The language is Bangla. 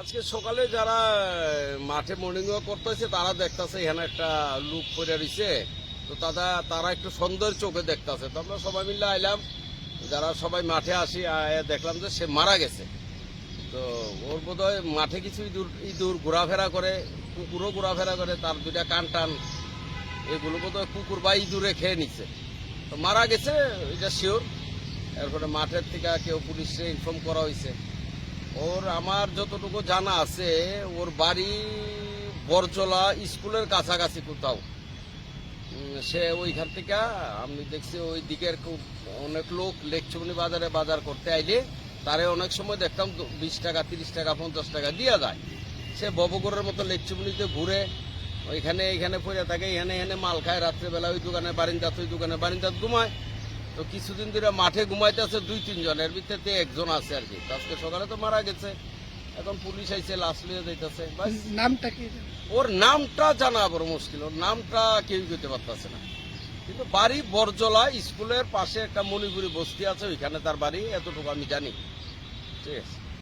আজকে সকালে যারা মাঠে মর্নিং ওয়াক করতেছে, তারা দেখতেছে এখানে একটা লুক পড়ে রয়েছে। তো তারা তারা একটু সুন্দর চোখে দেখতেছে। তো আমরা সবাই মিলে আইলাম। যারা সবাই মাঠে আসি দেখলাম যে সে মারা গেছে। তো ওর বোধ মাঠে কিছু ইঁদুর ইঁদুর ঘোরাফেরা করে, কুকুরও ঘোরাফেরা করে, তার দুইটা কান টান, এগুলো বোধ কুকুর বা ইঁদুরে খেয়ে নিচ্ছে তো মারা গেছে, এটা শিওর এরপরে মাঠের থেকে কেউ পুলিশে ইনফর্ম করা হয়েছে। ওর আমার যতটুকু জানা আছে, ওর বাড়ি বরজলা স্কুলের কাছাকাছি কোথাও। সে ওইখান থেকে, আমি দেখছি ওই দিকের খুব অনেক লোক লেকচুমনি বাজারে বাজার করতে আইলে, তারে অনেক সময় দেখতাম বিশ টাকা, তিরিশ টাকা, পঞ্চাশ টাকা দিয়া যায়। সে ববগরের মতো লেকচুমনিতে ঘুরে, ওইখানে, এইখানে পড়ে থাকে, এখানে এখানে মাল খায়, রাত্রেবেলা ওই দোকানে বারিন্দাত, ওই দোকানে বারিন্দাত ঘুমায়। তো কিছুদিন ধরে মাঠে ঘুমাইতে আছে দুই তিনজন। এর ভিতরে একজন আছে আর কি। আজকে সকালে তো মারা গেছে। এখন পুলিশ আইছে লাশ লিয়ে যাইতেছে। নামটা কি? ওর নামটা জানা বড় মুশকিল। ওর নামটা কেউ কইতে পারতাছে না। কিন্তু বাড়ি বরজলা স্কুলের পাশে একটা মণিপুরি বস্তি আছে ওইখানে তার বাড়ি এতটুকু আমি জানি। ঠিক আছে?